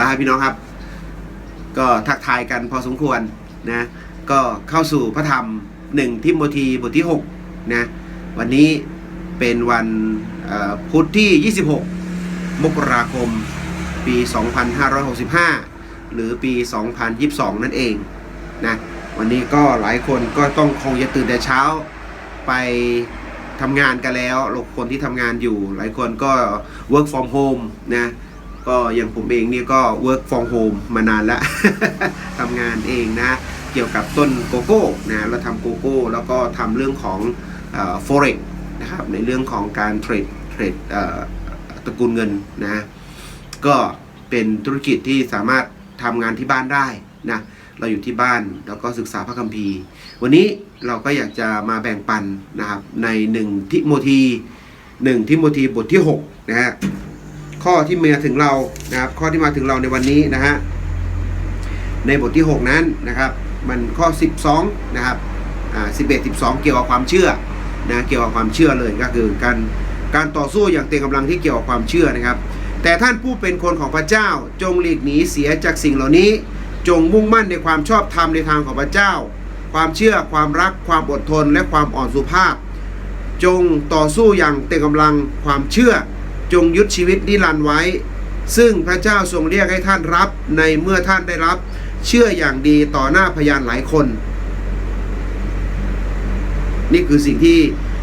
ละครับพี่น้องครับ ก็ทักทายกันพอสมควรนะ ก็เข้าสู่พระธรรมหนึ่งทิโมธีบทที่6นะวันนี้เป็นวันพุธที่ 26 มกราคม ปี 2565 หรือปี 2022 นั่นเองนะวันนี้ก็หลายคนก็ต้องคงจะตื่นแต่เช้าไปทำงานกันแล้วคนที่ทำงานอยู่ หลายคนก็ work from home นะ ก็อย่างผมเองเนี่ยก็ work from home มานานแล้วทำงานเองนะเกี่ยวกับต้นโกโก้นะเราทำโกโก้ แล้วก็ทำเรื่องของเอ่อ forex นะครับในเรื่องของการเทรดเทรดตระกูลเงินนะก็เป็นธุรกิจที่สามารถทำงานที่บ้านได้นะเราอยู่ที่บ้านแล้วก็ศึกษาพระคัมภีร์ วันนี้เราก็อยากจะมาแบ่งปันนะครับในหนึ่งทิโมธีหนึ่งทิโมธีบทที่6นะฮะ ข้อที่มาถึงเรานะครับ ข้อที่มาถึงเราในวันนี้นะฮะในบทที่ 6 นั้นนะครับ มันข้อ 12 นะครับอ่า11 12เกี่ยวกับความเชื่อนะเกี่ยวกับความเชื่อเลยก็คือการการต่อสู้อย่างเต็มกำลังที่เกี่ยวกับความเชื่อนะครับ แต่ท่านผู้เป็นคนของพระเจ้าจงหลีกหนีเสียจากสิ่งเหล่านี้ จงมุ่งมั่นในความชอบธรรมในทางของพระเจ้า ความเชื่อความรักความอดทนและความอ่อนสุภาพ จงต่อสู้อย่างเต็มกำลังความเชื่อ จงยึดชีวิตนิรันดร์ไว้ ซึ่งพระเจ้าทรงเรียกให้ท่านรับในเมื่อท่านได้รับ เชื่ออย่างดีต่อหน้าพยานหลายคน นี่คือสิ่งที่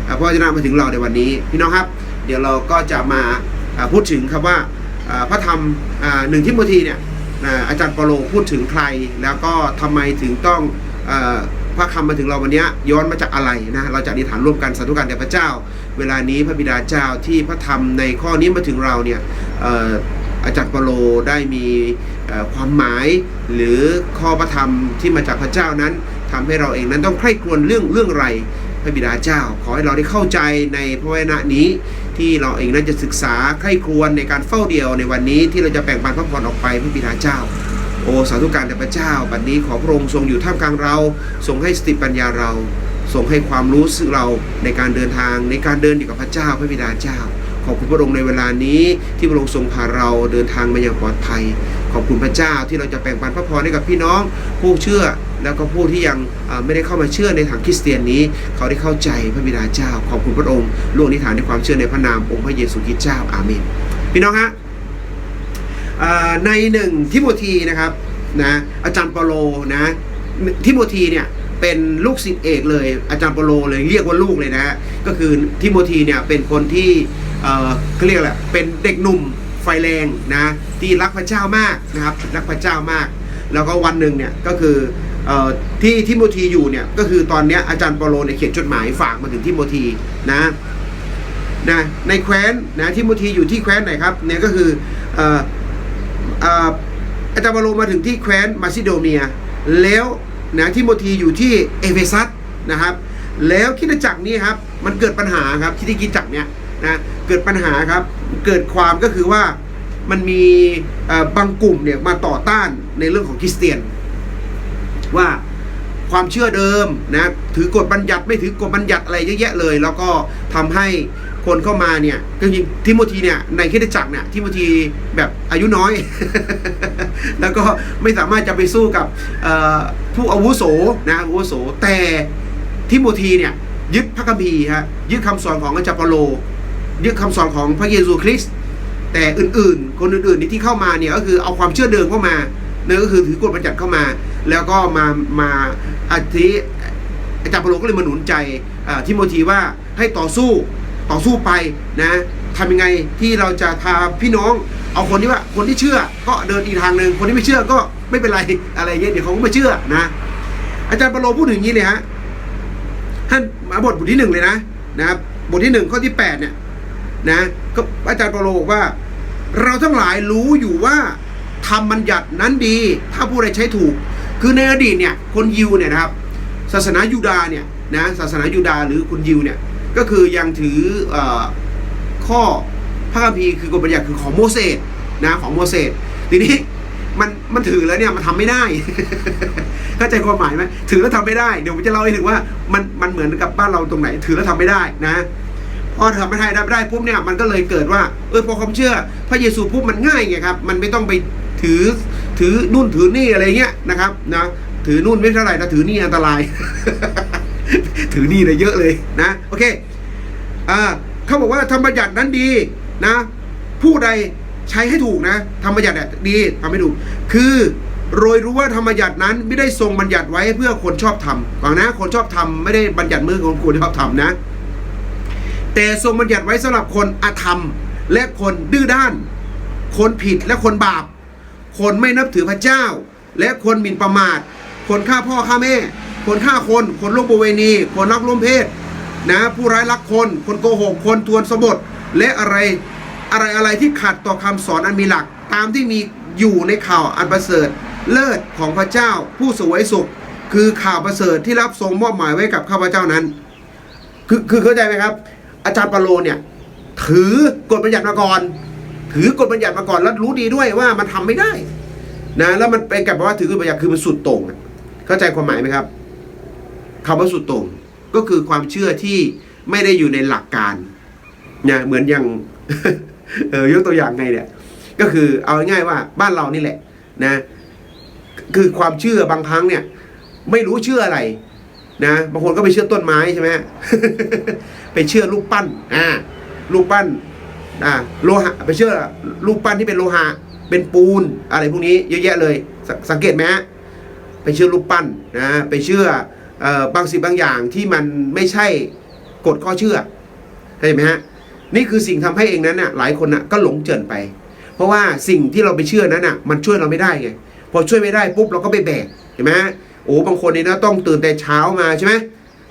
พระวจนะมาถึงเราในวันนี้ พี่น้องครับ เดี๋ยวเราก็จะมาพูดถึงคำว่าอ่าพระธรรมหนึ่งทิโมธีเนี่ยอาจารย์เปาโลพูดถึงใคร แล้วก็ทำไมถึงต้องอพระคำมาถึงเราวันนี้ย้อนมาจากอะไรนะเราจะอธิษฐานร่วมกันสาธุการแด่พระเจ้า เวลานี้พระบิดาเจ้าที่พระธรรมในข้อนี้มาถึงเราเนี่ยอาจารย์เปโลได้มีความหมายหรือข้อพระธรรมที่มาจากพระเจ้านั้นทำให้เราเองนั้นต้องใคร่ครวญเรื่องเรื่องไรพระบิดาเจ้า ขอให้เราได้เข้าใจในพระวจนะนี้ ที่เราเองนั้นจะศึกษาใคร่ครวญในการเฝ้าเดียวในวันนี้ที่เราจะแบ่งปันพระพรออกไปพระบิดาเจ้าโอสาธุการแด่พระเจ้าบัดนี้ขอพระองค์ทรงอยู่ท่ามกลางเรา ทรงให้สติปัญญาเรา ทรงให้ความรู้สึกเราในการเดินทางในการเดินอยู่กับพระเจ้าพระบิดาเจ้า ขอบคุณพระองค์ในเวลานี้ที่พระองค์ทรงพาเราเดินทางมาอย่างปลอดภัย ขอบคุณพระเจ้าที่เราจะแบ่งปันพระพรให้กับพี่น้อง ผู้เชื่อแล้วก็ผู้ที่ยังไม่ได้เข้ามาเชื่อในทางคริสเตียนนี้ เขาได้เข้าใจพระบิดาเจ้า ขอบคุณพระองค์ล่วงนิทานในความเชื่อในพระนามองค์พระเยซูคริสต์เจ้าอาเมนพี่น้องฮะในหนึ่งทิโมธีนะครับนะอาจารย์เปาโลนะทิโมธีเนี่ย เป็นลูกศิษย์เอกเลย อาจารย์เปโลเลยเรียกว่าลูกเลยนะฮะก็คือทิโมธีเนี่ยเป็นคนที่เอ่อเขาเรียกแหละเป็นเด็กหนุ่มไฟแรงนะที่รักพระเจ้ามากนะครับรักพระเจ้ามาก แล้วก็วันหนึ่งเนี่ยก็คือเอ่อที่ทิโมธีอยู่เนี่ยก็คือตอนเนี้ยอาจารย์เปโลเนี่ยเขียนจดหมายฝากมาถึงทิโมธีนะนะในแคว้นนะทิโมธีอยู่ที่แคว้นไหนครับเนี่ยก็คือเอ่อเอ่ออาจารย์เปโลมาถึงที่แคว้นมาซิโดเนียแล้ว นะที่โมธีอยู่ที่เอเฟซัสนะครับ แล้วคิดจักรนี้ครับมันเกิดปัญหาครับที่ที่คิดจักรเนี้ยนะเกิดปัญหาครับเกิดความก็คือว่ามันมีบางกลุ่มเนี่ยมาต่อต้านในเรื่องของคริสเตียนว่า ความเชื่อเดิมนะถือกฎบัญญัติไม่ถือกฎบัญญัติอะไรเยอะแยะเลย แล้วก็ทำให้คนเข้ามาเนี่ยจริงๆทิโมธีเนี่ยในคริสตจักรเนี่ยทิโมธีแบบอายุน้อย แล้วก็ไม่สามารถจะไปสู้กับผู้อาวุโสนะอาวุโสแต่ทิโมธีเนี่ยยึดพระคัมภีร์ฮะยึดคำสอนของอาจารย์เปโลยึดคำสอนของพระเยซูคริสต์แต่อื่นๆ คนอื่นๆนี่ที่เข้ามาเนี่ยก็คือเอาความเชื่อเดิมเข้ามาเนี่ยก็คือถือกฎบัญญัติเข้ามา แล้วก็มามา อาทิอาจารย์เปโลก็เลยมาหนุนใจทิโมธีว่าให้ต่อสู้ต่อสู้ไปนะทำยังไงที่เราจะพาพี่น้อง เอาคนที่ว่าคนที่เชื่อก็เดินอีกทางหนึ่งคนที่ไม่เชื่อก็ไม่เป็นไรอะไรเงี้ยเดี๋ยวเขาก็ไม่เชื่อนะ อาจารย์เปโลพูดถึงอย่างนี้เลยฮะท่านมาบทบทที่หนึ่งเลยนะนะครับบทที่หนึ่งข้อที่แปดเนี่ยนะก็อาจารย์เปโลบอกว่า เราทั้งหลายรู้อยู่ว่าทำบัญญัตินั้นดี ถ้าผู้ใดใช้ถูก คือในอดีตเนี่ยคนยิวเนี่ยนะครับศาสนายูดาเนี่ยนะศาสนายูดาหรือคนยิวเนี่ยก็คือยังถืออข้อพระคัมภีร์คือกฎบัญญัติคือของโมเสสนะของโมเสสทีนี้มันมันถือแล้วเนี่ยมันทำไม่ได้ เข้าใจความหมายไหมถือแล้วทำไม่ได้เดี๋ยวผมจะเล่าให้ถึงว่ามันมันเหมือนกับบ้านเราตรงไหน ถือแล้วทำไม่ได้นะพอทำไม่ได้ทำไม่ได้ปุ๊บเนี่ยมันก็เลยเกิดว่าเออพอความเชื่อ พระเยซูปุ๊บมันง่ายไงครับ มันไม่ต้องไปถือ ถือนู่นถือนี่อะไรเงี้ยนะครับนะถือนู่นไม่เท่าไหร่แต่ถือนี่อันตราย ถือนี่เลยเยอะเลยนะโอเคอ่าเขาบอกว่าธรรมบัญญัตินั้นดีนะ ผู้ใดใช้ให้ถูกนะธรรมบัญญัติเนี่ยดีทำให้ถูก คือโดยรู้ว่าธรรมบัญญัตินั้นไม่ได้ทรงบัญญัติไว้เพื่อคนชอบทำฟังนะ คนชอบทำไม่ได้บัญญัติมือของคนชอบทำนะ แต่ทรงบัญญัติไว้สำหรับคนอธรรม และคนดื้อด้าน คนผิดและคนบาป คนไม่นับถือพระเจ้า และคนหมิ่นประมาท คนฆ่าพ่อฆ่าแม่ คนฆ่าคน คนล่วงประเวณี คนรักร่วมเพศนะผู้ร้ายรักคน คนโกหก คนทวนสมบทและอะไรอะไรอะไรที่ขัดต่อคำสอนอันมีหลัก ตามที่มีอยู่ในข่าวอันประเสริฐ เลิศของพระเจ้า ผู้สวยสุข คือข่าวประเสริฐที่รับทรงมอบหมายไว้กับข้าพเจ้านั้น คือคือเข้าใจไหมครับ อาจารย์ปาโลเนี่ยถือกฎบัญญัติมาก่อน ถือกฎบัญญัติมาก่อนแล้วรู้ดีด้วยว่ามันทำไม่ได้นะแล้วมันเป็นกับว่าถือกฎบัญญัติคือมันสุดต่งเข้าใจความหมายไหมครับคำว่าสุดต่งก็คือความเชื่อที่ไม่ได้อยู่ในหลักการนะเหมือนอย่างเออยกตัวอย่างไงเนี่ย ก็คือเอาง่ายๆว่าบ้านเรานี่แหละนะ คือความเชื่อบางครั้งเนี่ย ไม่รู้เชื่ออะไรนะบางคนก็ไปเชื่อต้นไม้ใช่ไหมไปเชื่อรูปปั้นอ่ารูปปั้น อ่าโลหะไปเชื่อรูปปั้นที่เป็นโลหะเป็นปูนอะไรพวกนี้เยอะแยะเลยสสังเกตไหมฮะไปเชื่อรูปปั้นนะไปเชื่ออบางสิ่งบางอย่างที่มันไม่ใช่กฎข้อเชื่อเข้าใจไหมฮะนี่คือสิ่งทำให้เองนั้นน่ะหลายคนน่ะก็หลงเจินไป เพราะว่าสิ่งที่เราไปเชื่อนั้นน่ะมันช่วยเราไม่ได้ไงพอช่วยไม่ได้ปุ๊บเราก็ไปแบกเห็นไหมโอ้บางคนนี่นะต้องตื่นแต่เช้ามาใช่ไหม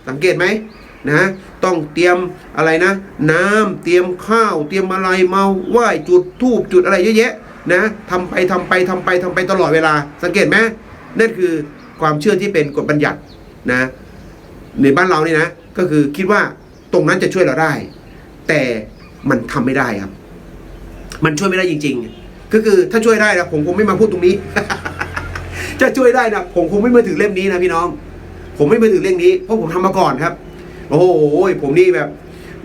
สังเกตไหมนะ ต้องเตรียมอะไรนะ น้ำเตรียมข้าว เตรียมอะไรมาไหว้จุดทูบจุดอะไรเยอะแยะนะทำไปทำไปทำไปทำไปตลอดเวลา สังเกตไหมนั่นคือความเชื่อที่เป็นกฎบัญญัตินะในบ้านเรานี่นะ ก็คือคิดว่าตรงนั้นจะช่วยเราได้ แต่มันทำไม่ได้ครับ มันช่วยไม่ได้จริง ๆ ก็คือถ้าช่วยได้นะผมคงไม่มาพูดตรงนี้ จะช่วยได้นะผมคงไม่มาถึงเล่มนี้นะพี่น้อง ผมไม่มาถึงเล่มนี้เพราะผมทำมาก่อนครับ โอ้โหผมนี่แบบ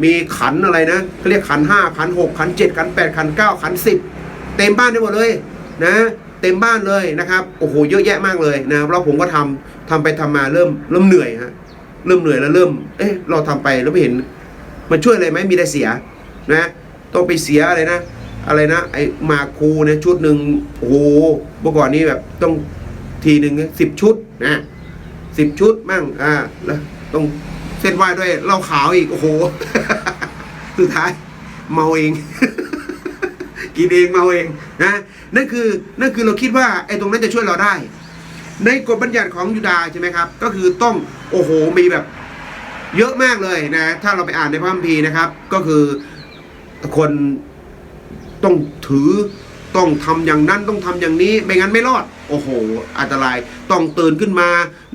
มีขันอะไรนะเขาเรียกขันห้าขันหกขันเจ็ดขันแปดขันเก้าขันสิบเต็มบ้านได้หมดเลยนะ เต็มบ้านเลยนะครับโอ้โหเยอะแยะมากเลยนะแล้วผมก็ทำทำไปทำมาเริ่มเริ่มเหนื่อยฮะเริ่มเหนื่อยแล้วเริ่ม เอ๊ะเราทำไปแล้วไม่เห็น มันช่วยอะไรไหมมีแต่เสียนะต้องไปเสียอะไรนะ อะไรนะไอ้มาคูเนี่ยชุดหนึ่งโอ้โหเมื่อก่อนนี้แบบต้องทีหนึ่งสิบชุดนะสิบชุดมั่งอ่าแล้วต้อง เส้นไหว้ด้วยเหล้าขาวอีก โอ้โห สุดท้าย เมาเอง กินเองเมาเองนะนั่นคือนั่นคือเราคิดว่าไอ้ตรงนั้นจะช่วยเราได้ ในกฎบัญญัติของยูดาใช่ไหมครับ ก็คือต้องโอ้โหมีแบบ เยอะมากเลยนะ ถ้าเราไปอ่านในพระคัมภีร์นะครับ ก็คือคนต้องถือต้องทำอย่างนั้นต้องทำอย่างนี้ ไม่งั้นไม่รอด โอ้โห อันตราย ต้องตื่นขึ้นมา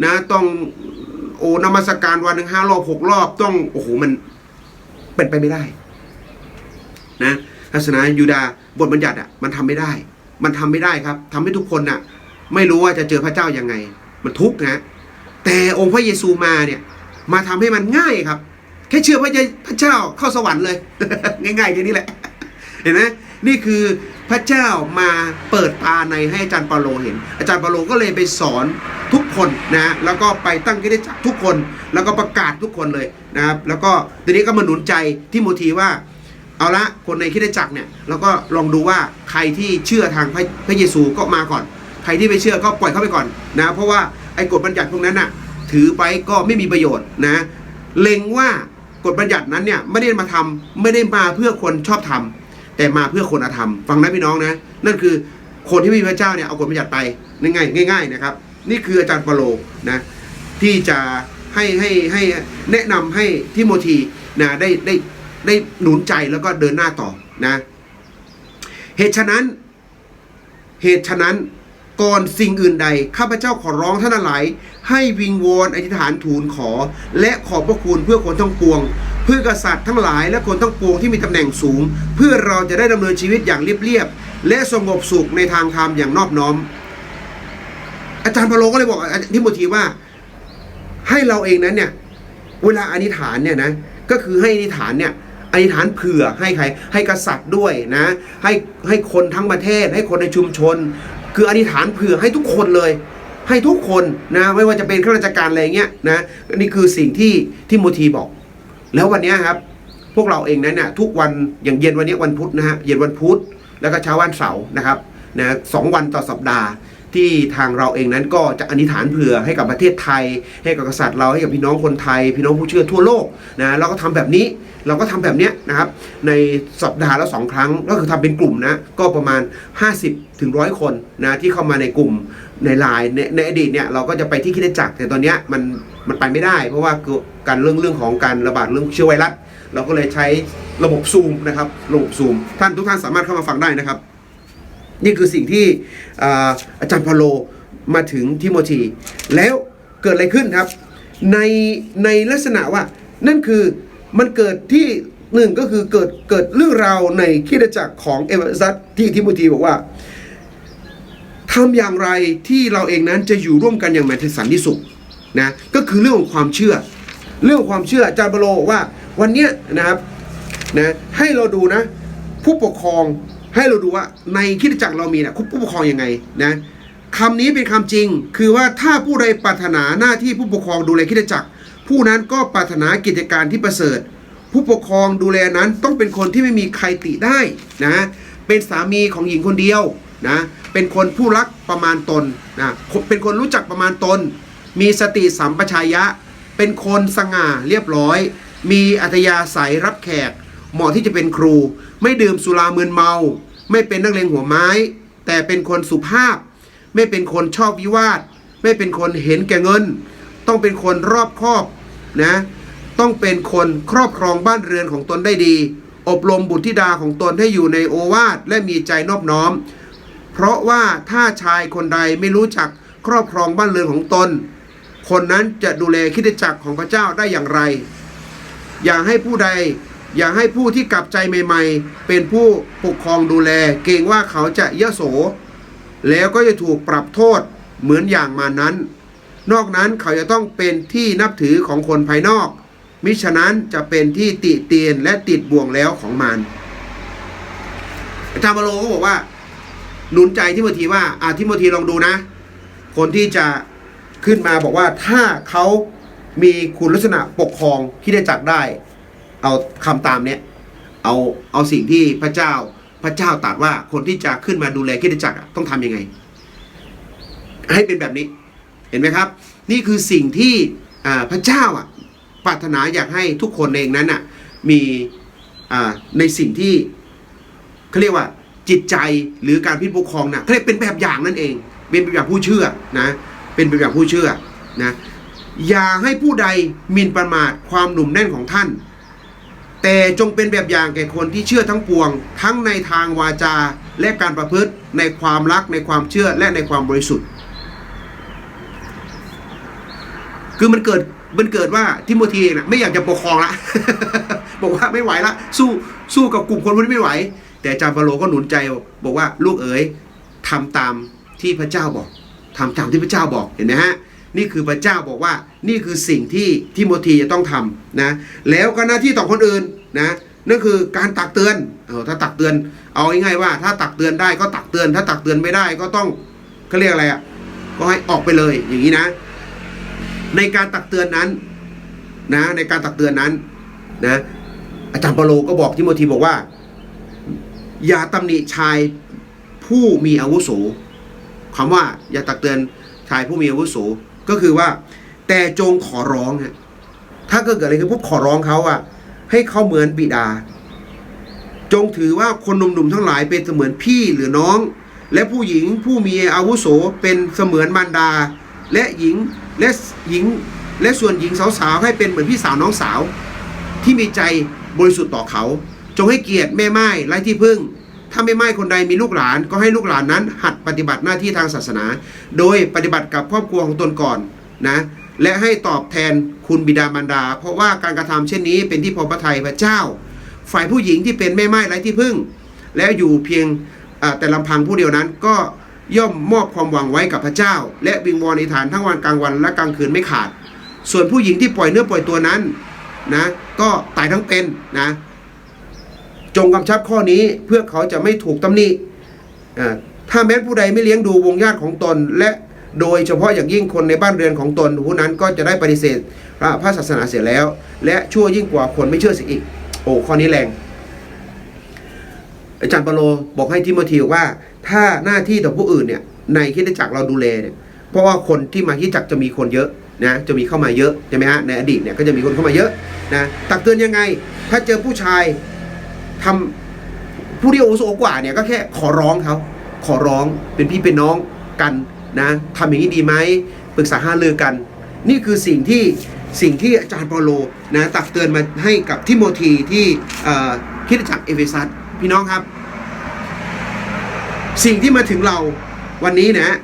นะ ต้อง โอ้นมัสการวันหนึ่งห้ารอบหกรอบต้องโอ้โหมันเป็นไปไม่ได้ นะศาสนายูดาห์บทบัญญัติอะมันทำไม่ได้ มันทำไม่ได้ครับทำให้ทุกคนน่ะ ไม่รู้ว่าจะเจอพระเจ้ายังไง มันทุกข์นะแต่องค์พระเยซูมาเนี่ย มาทำให้มันง่ายครับ แค่เชื่อพระเยพระเจ้าเข้าสวรรค์เลย ง่ายๆแค่นี้แหละ เห็นไหมนี่คือ พระเจ้ามาเปิดตาในให้อาจารย์เปาโลเห็น อาจารย์เปาโลก็เลยไปสอนทุกคนนะแล้วก็ไปตั้งกิจจักรทุกคน แล้วก็ประกาศทุกคนเลยนะครับ แล้วก็ทีนี้ก็มาหนุนใจที่โมทีว่า เอาละคนในคิดจักรเนี่ยเราก็ลองดูว่าใครที่เชื่อทางพระพระเยซูก็มาก่อน ใครที่ไม่เชื่อก็ปล่อยเข้าไปก่อนนะเพราะว่าไอ้กฎบัญญัติพวกนั้นน่ะถือไปก็ไม่มีประโยชน์นะเล็งว่ากฎบัญญัตินั้นเนี่ยไม่ได้มาทำไม่ได้มาเพื่อคนชอบทำ แต่มาเพื่อคนอธรรม ฟังนะพี่น้องนะ นั่นคือคนที่ไม่มีพระเจ้าเนี่ยเอากฎบัญญัติไปง่ายง่ายๆนะครับ นี่คืออาจารย์เปโลนะที่จะให้ให้ให้แนะนำให้ทิโมธีนะได้ได้ได้หนุนใจแล้วก็เดินหน้าต่อนะ เหตุฉะนั้น เหตุฉะนั้น ก่อนสิ่งอื่นใด ข้าพเจ้าขอร้องท่านหลาย ให้วิงวอนอธิษฐานทูลขอ และขอบพระคุณเพื่อคนทั้งปวง เพื่อกษัตริย์ทั้งหลายและคนทั้งปวงที่มีตำแหน่งสูง เพื่อเราจะได้ดำเนินชีวิตอย่างเรียบๆและสงบสุขในทางธรรมอย่างนอบน้อม อาจารย์พาโลก็เลยบอกทิโมธีว่า ให้เราเองนั้นเนี่ย เวลาอธิษฐานเนี่ยนะก็คือให้อธิษฐานเนี่ยอธิษฐานเผื่อให้ใครให้กษัตริย์ด้วยนะ ให้ให้คนทั้งประเทศ ให้คนในชุมชน คืออธิษฐานเผื่อให้ทุกคนเลย ให้ทุกคนนะไม่ว่าจะเป็นข้าราชการอะไรเงี้ยนะนี่คือสิ่งที่ที่โมทีบอก แล้ววันนี้ครับ พวกเราเองนั้นเนี่ยทุกวันอย่างเย็นวันนี้วันพุธนะฮะเย็นวันพุธแล้วก็เช้าวันเสาร์นะครับนะสองวันต่อสัปดาห์ ที่ทางเราเองนั้นก็จะอธิษฐานเผื่อให้กับประเทศไทย ให้กับกษัตริย์เราให้กับพี่น้องคนไทย พี่น้องผู้เชื่อทั่วโลกนะเราก็ทำแบบนี้เราก็ทำแบบเนี้ยนะครับ ในสัปดาห์ละสองครั้งก็คือทำเป็นกลุ่มนะก็ประมาณ 50ถึงร้อยคนนะที่เข้ามาในกลุ่มในไลน์ในในอดีตเนี่ยเราก็จะไปที่คิดจักรแต่ตอนเนี้ยมันมันไปไม่ได้ เพราะว่าการเรื่องเรื่องของการระบาดเรื่องเชื้อไวรัสเราก็เลยใช้ระบบซูมนะครับระบบซูมท่านทุกท่านสามารถเข้ามาฟังได้นะครับ นี่คือสิ่งที่อาอาจารย์พาโลมาถึงทิโมธีแล้วเกิดอะไรขึ้นครับ ในในลักษณะว่านั่นคือมันเกิดที่หนึ่งก็คือเกิดเกิดเรื่องราวในคิดจักรของเอเวอร์ซัสที่ทิโมธีบอกว่าทำอย่างไรที่เราเองนั้นจะอยู่ร่วมกันอย่างแมนสันติสุขนะก็คือเรื่องของความเชื่อ เรื่องความเชื่ออาจารย์บโลบอว่าวันเนี้ยนะครับนะให้เราดูนะผู้ปกครอง ให้เราดูว่าในคิดจักรเรามีนะผู้ปกครองยังไงนะคำนี้เป็นคำจริง คือว่าถ้าผู้ใดปรารถนาหน้าที่ผู้ปกครองดูแลคิดจักร ผู้นั้นก็ปรารถนากิจการที่ประเสริฐ ผู้ปกครองดูแลนั้นต้องเป็นคนที่ไม่มีใครติได้นะเป็นสามีของหญิงคนเดียวนะเป็นคนผู้รักประมาณตนนะเป็นคนรู้จักประมาณตน มีสติสัมปชัญญะ เป็นคนสง่าเรียบร้อย มีอัธยาศัยรับแขก เหมาะที่จะเป็นครู ไม่ดื่มสุรามึนเมา ไม่เป็นนักเลงหัวไม้ แต่เป็นคนสุภาพ ไม่เป็นคนชอบวิวาท ไม่เป็นคนเห็นแก่เงิน ต้องเป็นคนรอบคอบนะต้องเป็นคนครอบครองบ้านเรือนของตนได้ดี อบรมบุตรธิดาของตนให้อยู่ในโอวาทและมีใจนอบน้อม เพราะว่าถ้าชายคนใดไม่รู้จักครอบครองบ้านเรือนของตน คนนั้นจะดูแลคิดจักรของพระเจ้าได้อย่างไร อย่าให้ผู้ใด อย่าให้ผู้ที่กลับใจใหม่ ๆ เป็นผู้ปกครองดูแล เกรงว่าเขาจะเยโส แล้วก็จะถูกปรับโทษเหมือนอย่างมานั้น นอกนั้นเขาจะต้องเป็นที่นับถือของคนภายนอก มิฉะนั้นจะเป็นที่ติเตียนและติดบ่วงแล้วของมันอาร์มาโลก็บอกว่าหนุนใจทิโมธีว่าอาทิโมธีลองดูนะ คนที่จะขึ้นมาบอกว่าถ้าเขามีคุณลักษณะปกครองคิดได้จักได้ เอาคำตามเนี้ยเอาเอาสิ่งที่พระเจ้าพระเจ้าตรัสว่าคนที่จะขึ้นมาดูแลคิดจักรต้องทำยังไง ให้เป็นแบบนี้ เห็นไหมครับ นี่คือสิ่งที่พระเจ้าอะปรารถนาอยากให้ทุกคนเองนั้นอะมีอ่าในสิ่งที่เขาเรียกว่าจิตใจหรือการพิปกครองนะเขาเรียกเป็นแบบอย่างนั่นเอง เป็นแบบอย่างผู้เชื่อนะเป็นแบบอย่างผู้เชื่อนะอย่าให้ผู้ใดมินประมาทความหนุ่มแน่นของท่าน แต่จงเป็นแบบอย่างแก่คนที่เชื่อทั้งปวง ทั้งในทางวาจาและการประพฤติในความรักในความเชื่อและในความบริสุทธิ์ คือมันเกิดมันเกิดว่าทิโมธีเองนะไม่อยากจะปกครองละ บอกว่าไม่ไหวละ สู้สู้กับกลุ่มคนพวกนี้ไม่ไหว แต่อาจารย์เปาโลก็หนุนใจ บอกว่าลูกเอ๋ยทำตามที่พระเจ้าบอกทำตามที่พระเจ้าบอกเห็นไหมฮะ นี่คือพระเจ้าบอกว่านี่คือสิ่งที่ทิโมธีจะต้องทำนะแล้วก็หน้าที่ต่อคนอื่นนะนั่นคือการตักเตือนเออถ้าตักเตือนเอาง่ายๆว่า ถ้าตักเตือนได้ก็ตักเตือน ถ้าตักเตือนไม่ได้ก็ต้องเขาเรียกอะไรอะก็ให้ออกไปเลยอย่างนี้นะ ในการตักเตือนนั้นนะในการตักเตือนนั้นนะอาจารย์เปโลก็บอกทิโมธีบอกว่า อย่าตำหนิชายผู้มีอาวุโสคำว่าอย่าตักเตือนชายผู้มีอาวุโส ก็คือว่า แต่จงขอร้องถ้าเกิดอะไรคือพวกขอร้องเขาอะให้เขาเหมือนบิดา จงถือว่าคนหนุ่มๆทั้งหลายเป็นเสมือนพี่หรือน้อง และผู้หญิงผู้มีอาวุโสเป็นเสมือนมารดา และหญิงและหญิงและส่วนหญิงสาวๆให้เป็นเหมือนพี่สาวน้องสาว ที่มีใจบริสุทธิ์ต่อเขา จงให้เกียรติแม่ไม้ไร้ที่พึ่ง ถ้าแม่ไม้คนใดมีลูกหลานก็ให้ลูกหลานนั้น หัดปฏิบัติหน้าที่ทางศาสนา โดยปฏิบัติกับครอบครัวของตนก่อนนะและให้ตอบแทนคุณบิดามารดา เพราะว่าการกระทำเช่นนี้เป็นที่พอพระทัยพระเจ้า ฝ่ายผู้หญิงที่เป็นแม่ไม้ไร้ที่พึ่ง และอยู่เพียงแต่ลำพังผู้เดียวนั้นก็ย่อมมอบความหวังไว้กับพระเจ้า และวิงวอนในฐานทั้งวันกลางวันและกลางคืนไม่ขาด ส่วนผู้หญิงที่ปล่อยเนื้อปล่อยตัวนั้นนะก็ตายทั้งเป็นนะ จงกำชับข้อนี้เพื่อเขาจะไม่ถูกตำหนิถ้าแม้ผู้ใดไม่เลี้ยงดูวงญาติของตน และโดยเฉพาะอย่างยิ่งคนในบ้านเรือนของตนผู้นั้นก็จะได้ปฏิเสธพระพระศาสนาเสียแล้ว และชั่วยิ่งกว่าคนไม่เชื่อเสิอีก โอ้ข้อนี้แรงอาจารย์เปโลบอกให้ทิโมธีว่า ถ้าหน้าที่ต่อผู้อื่นเนี่ยในคิดจักรเราดูแลเนี่ยเพราะว่าคนที่มาคิดจักจะมีคนเยอะนะจะมีเข้ามาเยอะใช่ไหมฮะในอดีตเนี่ยก็จะมีคนเข้ามาเยอะนะตักเตือนยังไง ถ้าเจอผู้ชาย ทำผู้ที่อาวุโสกว่าเนี่ยก็แค่ขอร้องเขาขอร้องเป็นพี่เป็นน้องกันนะทำอย่างนี้ดีไหมปรึกษาหารือกัน นี่คือสิ่งที่สิ่งที่อาจารย์เปาโลนะตักเตือนมาให้กับทิโมธีที่คิดจักเอเฟซัสพี่น้องครับ สิ่งที่มาถึงเราวันนี้นะ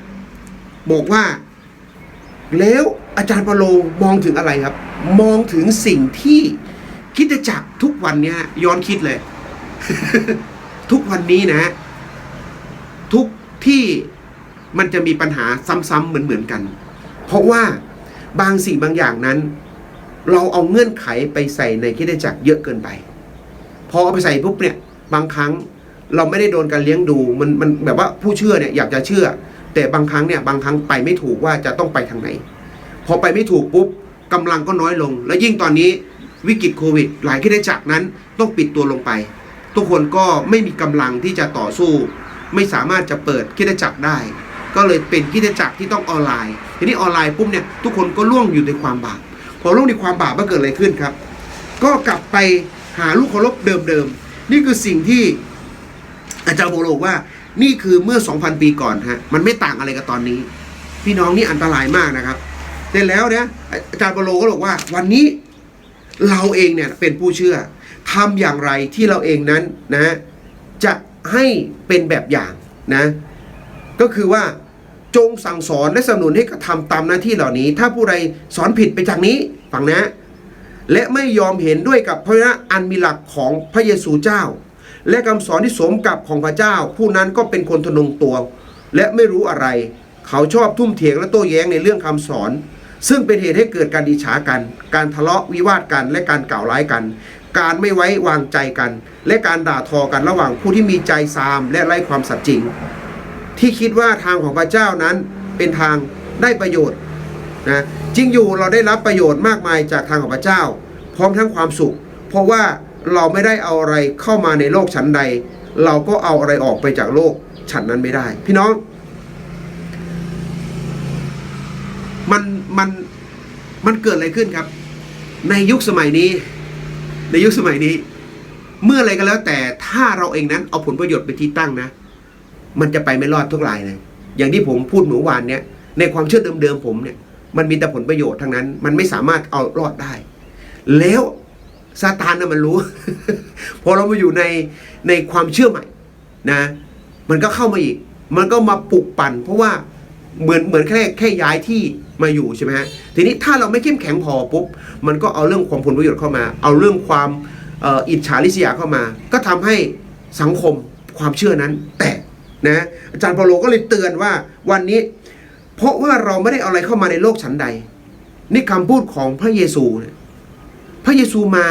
บอกว่า แล้วอาจารย์เปาโลมองถึงอะไรครับ มองถึงสิ่งที่คิดจักทุกวันเนี้ยย้อนคิดเลย ทุกวันนี้นะ ทุกที่มันจะมีปัญหาซ้ำๆเหมือนๆกัน เพราะว่าบางสิ่งบางอย่างนั้น เราเอาเงื่อนไขไปใส่ในคิดจักรเยอะเกินไปพอเอาไปใส่ปุ๊บเนี่ย บางครั้งเราไม่ได้โดนการเลี้ยงดูมันมันแบบว่าผู้เชื่อเนี่ยอยากจะเชื่อ แต่บางครั้งเนี่ยบางครั้งไปไม่ถูกว่าจะต้องไปทางไหน พอไปไม่ถูกปุ๊บกำลังก็น้อยลง แล้วยิ่งตอนนี้วิกฤตโควิด หลายคิดจักรนั้นต้องปิดตัวลงไป ทุกคนก็ไม่มีกำลังที่จะต่อสู้ ไม่สามารถจะเปิดคิดจักรได้ ก็เลยเป็นคิดจักรที่ต้องออนไลน์ทีนี้ออนไลน์ปุ๊บเนี่ยทุกคนก็ล่วงอยู่ในความบาปพอล่วงในความบาปมันเกิดอะไรขึ้นครับ ก็กลับไปหาลูกเคารพเดิมๆนี่คือสิ่งที่อาจารย์โบโลกว่านี่คือเมื่อ 2,000 ปีก่อนฮะมันไม่ต่างอะไรกับตอนนี้ พี่น้องนี่อันตรายมากนะครับเสร็จแล้วเนี่ยอาจารย์โบโลก็บอกว่าวันนี้เราเองเนี่ยเป็นผู้เชื่อ ทำอย่างไรที่เราเองนั้นนะจะให้เป็นแบบอย่างนะก็คือว่าจงสั่งสอนและสนับสนุนให้กระทำตามหน้าที่เหล่านี้ ถ้าผู้ใดสอนผิดไปจากนี้ฟังนะ และไม่ยอมเห็นด้วยกับพระนะอันมีหลักของพระเยซูเจ้า และคำสอนที่สมกับของพระเจ้า ผู้นั้นก็เป็นคนทนงตัว และไม่รู้อะไร เขาชอบทุ่มเถียงและโต้แย้งในเรื่องคำสอน ซึ่งเป็นเหตุให้เกิดการดิฉากัน การทะเลาะวิวาทกันและการกล่าวร้ายกัน การไม่ไว้วางใจกัน และการด่าทอกันระหว่างผู้ที่มีใจซามและไร้ความสัตย์จริง ที่คิดว่าทางของพระเจ้านั้นเป็นทางได้ประโยชน์นะจริงอยู่เราได้รับประโยชน์มากมายจากทางของพระเจ้า พร้อมทั้งความสุข เพราะว่าเราไม่ได้เอาอะไรเข้ามาในโลกชั้นใด เราก็เอาอะไรออกไปจากโลกชั้นนั้นไม่ได้ พี่น้อง มันมันมันเกิดอะไรขึ้นครับ ในยุคสมัยนี้ ในยุคสมัยนี้ เมื่ออะไรก็แล้วแต่ถ้าเราเองนั้นเอาผลประโยชน์ไปนที่ตั้งนะ มันจะไปไม่รอดทุกรายเลยอย่างที่ผมพูดเมื่อวานเนี่ยในความเชื่อเดิมๆผมเนี่ย มันมีแต่ผลประโยชน์ทั้งนั้น มันไม่สามารถเอารอดได้ แล้วซาตานนะมันรู้ พอเรามาอยู่ในในความเชื่อใหม่นะ มันก็เข้ามาอีก มันก็มาปลุกปั่น เพราะว่าเหมือนเหมือนแค่แค่ย้ายที่ มาอยู่ใช่ไหมฮะทีนี้ถ้าเราไม่เข้มแข็งพอปุ๊บมันก็เอาเรื่องความผลประโยชน์เข้ามา เอาเรื่องความอ,อิจฉาริษยาเข้ามา ก็ทำให้สังคมความเชื่อนั้น แตกนะอาจารย์เปาโลก็เลยเตือนว่าวันนี้ เพราะว่าเราไม่ได้เอาอะไรเข้ามาในโลกชั้นใด นี่คำพูดของพระเยซูพระเยซูมา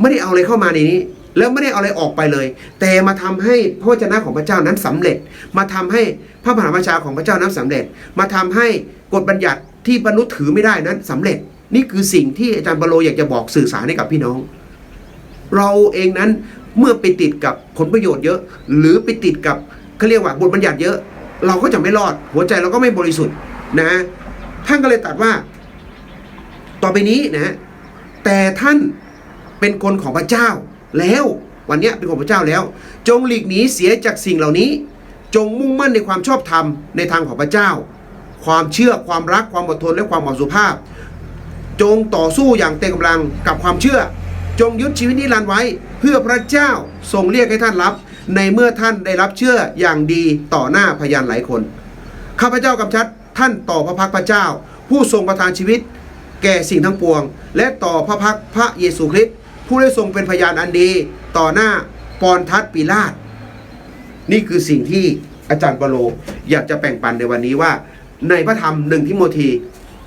ไม่ได้เอาอะไรเข้ามาในนี้ แล้วไม่ได้เอาอะไรออกไปเลย แต่มาทำให้พระวจนะของพระเจ้านั้นสำเร็จ มาทำให้พระมหาประชาของพระเจ้านั้นสำเร็จ มาทำให้ กฎบัญญัติที่มนุษย์ถือไม่ได้นั้นสำเร็จ นี่คือสิ่งที่อาจารย์เปาโลอยากจะบอกสื่อสารให้กับพี่น้อง เราเองนั้นเมื่อไปติดกับผลประโยชน์เยอะ หรือไปติดกับเขาเรียกว่าบทบัญญัติเยอะ เราก็จะไม่รอด หัวใจเราก็ไม่บริสุทธิ์นะท่านก็เลยตรัดว่า ต่อไปนี้นะแต่ท่านเป็นคนของพระเจ้าแล้ววันนี้เป็นของพระเจ้าแล้ว จงหลีกหนีเสียจากสิ่งเหล่านี้ จงมุ่งมั่นในความชอบธรรมในทางของพระเจ้า ความเชื่อความรักความอดทนและความอ่อนสุภาพ จงต่อสู้อย่างเต็มกำลังกับความเชื่อ จงยึดชีวิตนิรันดร์ไว้ เพื่อพระเจ้าทรงเรียกให้ท่านรับ ในเมื่อท่านได้รับเชื่ออย่างดีต่อหน้าพยานหลายคนข้าพเจ้ากำชัดท่านต่อพระพักพระเจ้า ผู้ทรงประทานชีวิต แก่สิ่งทั้งปวง และต่อพระพักพระเยซูคริสต์ผู้ได้ทรงเป็นพยานอันดี ต่อหน้าปอนทัตปิลาตนี่คือสิ่งที่อาจารย์เปาโลอยากจะแบ่งปันในวันนี้ว่า ในพระธรรมหนึ่งทิโมธี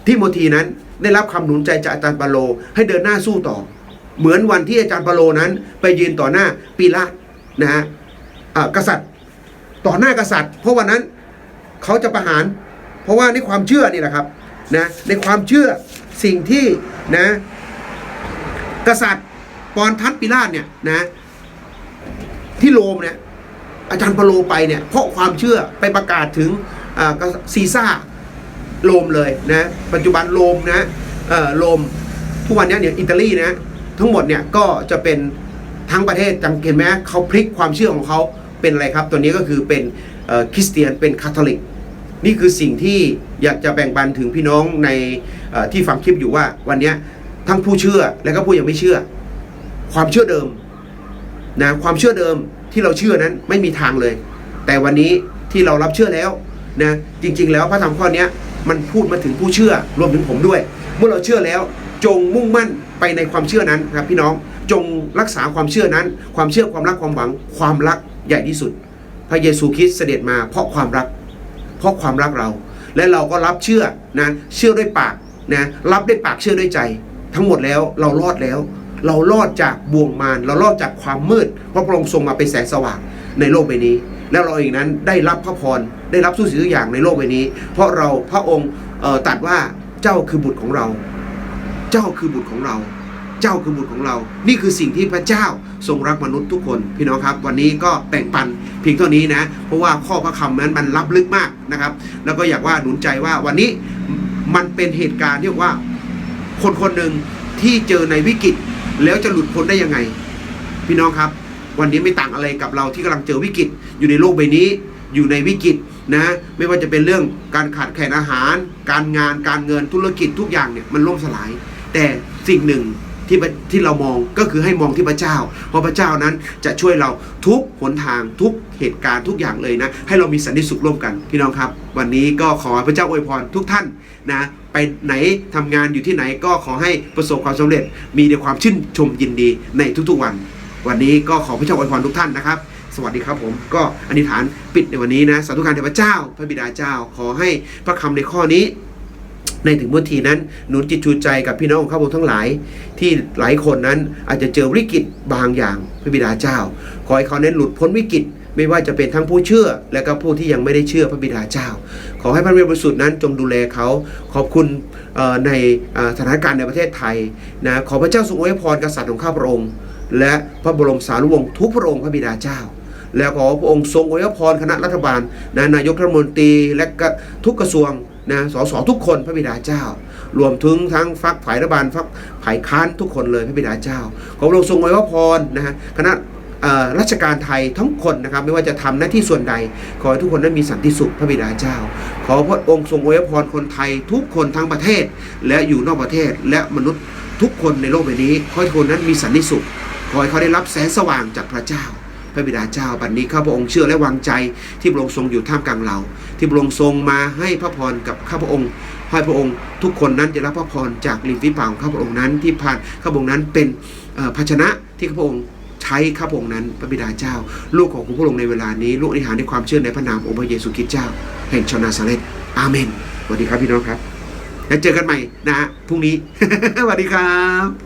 ทิโมธีนั้นได้รับคำหนุนใจจากอาจารย์ปาโล ให้เดินหน้าสู้ต่อ เหมือนวันที่อาจารย์ปาโลนั้น ไปยืนต่อหน้าปิลาตนะฮะอ่ากษัตริย์ต่อหน้ากษัตริย์ เพราะวันนั้นเขาจะประหาร เพราะว่าในความเชื่อนี่แหละครับนะในความเชื่อสิ่งที่นะกษัตริย์ปอนทัตปิลาตเนี่ยนะที่โรมเนี่ยอาจารย์เปโลไปเนี่ยเพราะความเชื่อไปประกาศถึง กษัตริย์ซีซ่าโรมเลยนะปัจจุบันโรมนะโรมทุกวันนี้เนี่ยอิตาลีนะทั้งหมดเนี่ยก็จะเป็นทั้งประเทศจังเห็นไหมเขาพลิกความเชื่อของเขาเป็นอะไรครับ ตัวนี้ก็คือเป็นคริสเตียนเป็นคาทอลิก นี่คือสิ่งที่อยากจะแบ่งปันถึงพี่น้องในที่ฟังคลิปอยู่ว่าวันนี้ทั้งผู้เชื่อและก็ผู้ยังไม่เชื่อ ความเชื่อเดิมนะความเชื่อเดิมที่เราเชื่อนั้นไม่มีทางเลย แต่วันนี้ที่เรารับเชื่อแล้ว นะจริง ๆ แล้วพระธรรมข้อนี้มันพูดมาถึงผู้เชื่อรวมถึงผมด้วย เมื่อเราเชื่อแล้วจงมุ่งมั่นไปในความเชื่อนั้นครับพี่น้องจงรักษาความเชื่อนั้น ความเชื่อความรักความหวัง ความรักใหญ่ที่สุด พระเยซูคริสต์เสด็จมาเพราะความรัก เพราะความรักเรา และเราก็รับเชื่อนะเชื่อด้วยปากนะรับด้วยปากเชื่อด้วยใจ ทั้งหมดแล้วเรารอดแล้ว เรารอดจากบ่วงมารเรารอดจากความมืดเพราะพระองค์ทรงมาเป็นแสงสว่างในโลกใบนี้ แล้วเราเองนั้นได้รับพระพร ได้รับทุกสิ่งทุกอย่างในโลกใบนี้ เพราะเราพระองค์ตัดว่าเจ้าคือบุตรของเรา เจ้าคือบุตรของเรา เจ้าคือบุตรของเรา นี่คือสิ่งที่พระเจ้าทรงรักมนุษย์ทุกคน พี่น้องครับ วันนี้ก็แบ่งปันเพียงเท่านี้นะ เพราะว่าข้อพระคำนั้นมันลับลึกมากนะครับ แล้วก็อยากว่าหนุนใจว่าวันนี้มันเป็นเหตุการณ์ที่ว่า คนคนหนึ่งที่เจอในวิกฤตแล้วจะหลุดพ้นได้ยังไง พี่น้องครับ วันนี้ไม่ต่างอะไรกับเราที่กำลังเจอวิกฤตอยู่ในโลกใบนี้ อยู่ในวิกฤต นะ ไม่ว่าจะเป็นเรื่องการขาดแคลนอาหาร การงานการเงินธุรกิจทุกอย่างเนี่ยมันล่มสลาย แต่สิ่งหนึ่งที่ที่เรามองก็คือให้มองที่พระเจ้า เพราะพระเจ้านั้นจะช่วยเราทุกหนทางทุกเหตุการณ์ทุกอย่างเลยนะ ให้เรามีสันติสุขร่วมกันพี่น้องครับ วันนี้ก็ขอพระเจ้าอวยพรทุกท่านนะไปไหนทำงานอยู่ที่ไหนก็ขอให้ประสบความสำเร็จ มีแต่ความชื่นชมยินดีในทุกๆวัน วันนี้ก็ขอพระเจ้าอวยพรทุกท่านนะครับ สวัสดีครับผม ก็อธิษฐานปิดในวันนี้นะสาธุการแด่พระเจ้า พระบิดาเจ้า ขอให้พระคำในข้อนี้ ในถึงเมื่อทีนั้นหนุนจิตชูใจกับพี่น้องของข้าพเจ้ทั้งหลาย ที่หลายคนนั้นอาจจะเจอวิกฤตบางอย่างพระบิดาเจ้า ขอให้เขาเน้นหลุดพ้นวิกฤตไม่ว่าจะเป็นทั้งผู้เชื่อและก็ผู้ที่ยังไม่ได้เชื่อพระบิดาเจ้า ขอให้พระเวทบริสุทธิ์นั้นจงดูแลเขา ขอบคุณในสถานการณ์ในประเทศไทยนะขอพระเจ้าทรงอวยพรกษัตริย์ของข้าพระองค์ และพระบรมสารีวงศ์ทุกพระองค์พระบิดาเจ้า แล้วขอพระองค์ทรงอวยพรคณะรัฐบาลนะนายกรัฐมนตรีและกทุกกระทรวงนะสสทุกคนพระบิดาเจ้า รวมถึงทั้งฝักฝ่ายรัฐบาลฝักฝ่ายค้านทุกคนเลยพระบิดาเจ้า ขอพระองค์ทรงอวยพรนะฮะคณะราชการไทยทั้งคนนะครับไม่ว่าจะทำหน้าที่ส่วนใด ขอให้ทุกคนนั้นมีสันติสุขพระบิดาเจ้า ขอพระองค์ทรงอวยพรคนไทยทุกคนทั้งประเทศ และอยู่นอกประเทศและมนุษย์ทุกคนในโลกใบนี้ ขอให้ทุกคนนั้นมีสันติสุขขอให้เขาได้รับแสงสว่างจากพระเจ้า พระบิดาเจ้าบัดนี้ข้าพระองค์เชื่อและวางใจที่พระองค์ทรงอยู่ท่ามกลางเรา ที่พระองค์ทรงมาให้พระพรกับข้าพระองค์ให้พระองค์ทุกคนนั้นจะรับพระพรจากริมฝีปากของข้าพระองค์นั้นที่ผ่านข้าพระองค์นั้นเป็นภาชนะที่ข้าพระองค์ใช้ข้าพระองค์นั้นพระบิดาเจ้า ลูกของพระองค์ในเวลานี้ ลูกอธิษฐานในความเชื่อในพระนามองค์พระเยซูคริสต์เจ้า แห่งชาวนาซาเรตอาเมนสวัสดีครับพี่น้องครับแล้วเจอกันใหม่นะฮะพรุ่งนี้สวัสดีครับ